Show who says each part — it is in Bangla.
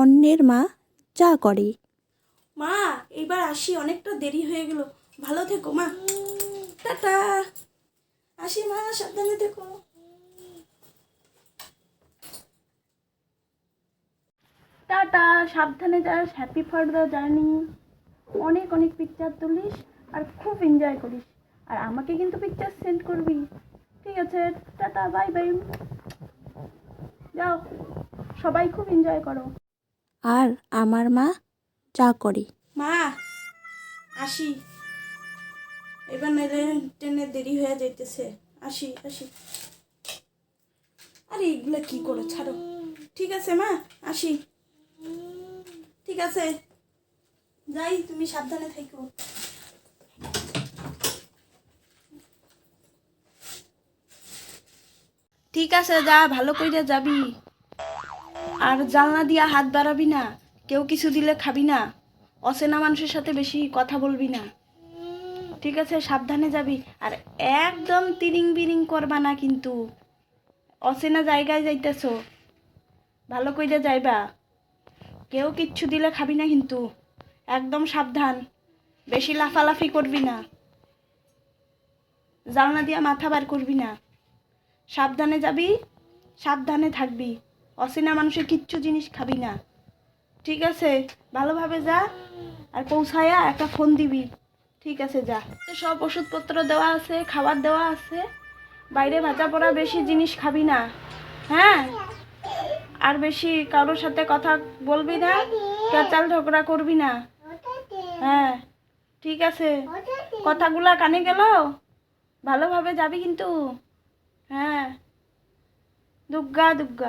Speaker 1: অন্যের মা যা করে।
Speaker 2: মা এইবার আসি অনেকটা দেরি হয়ে গেল। ভালো থেকো মা। টাটা। আসি মা সাবধানে থেকো। টাটা সাবধানে যাস হ্যাপি ফর দ্য জার্নি অনেক অনেক পিকচার তুলিস আর খুব এনজয় করিস। আর আমাকে কিন্তু পিকচার সেন্ড করবি। ঠিক আছে টাটা বাই বাই যাও সবাই খুব এনজয় করো।
Speaker 1: আর আমার মা যা করে।
Speaker 2: মা আসি। এবার নাইলে ট্রেনে দেরি হয়ে যাইতেছে। আসি আসি। আরে এগুলা কি করে? ছাড়ো। ঠিক আছে মা আসি। ঠিক আছে। যাই তুমি সাবধানে থেকো ঠিক আছে যা ভালো কইরা যাবি। আর জানলা দিয়া হাত বাড়াবি না, কেউ কিছু দিলে খাবি না, অচেনা মানুষের সাথে বেশি কথা বলবি না। ঠিক আছে, সাবধানে যাবি, আর একদম তিরিং বিরিং করবা না কিন্তু। অচেনা জায়গায় যাইতেছ, ভালো কইরা যাইবা। কেউ কিচ্ছু দিলে খাবি না কিন্তু, একদম সাবধান, বেশি লাফালাফি করবি না। জানলা দিয়া মাথা বার করবি না। সাবধানে যাবি, সাবধানে থাকবি। অচেনা মানুষের কিচ্ছু জিনিস খাবি না। ঠিক আছে? ভালোভাবে যা, আর পৌঁছায়া একটা ফোন দিবি। ঠিক আছে, যা। সব ওষুধপত্র দেওয়া আছে, খাবার দেওয়া আছে। বাইরে ভাজা পড়া বেশি জিনিস খাবি না। হ্যাঁ? আর বেশি কারোর সাথে কথা বলবি না কেচাল ঝগড়া করবি না। হ্যাঁ? ঠিক আছে। কথাগুলা কানে গেল? ভালোভাবে যাবি কিন্তু। হ্যাঁ? দুগ্গা দুগ্গা।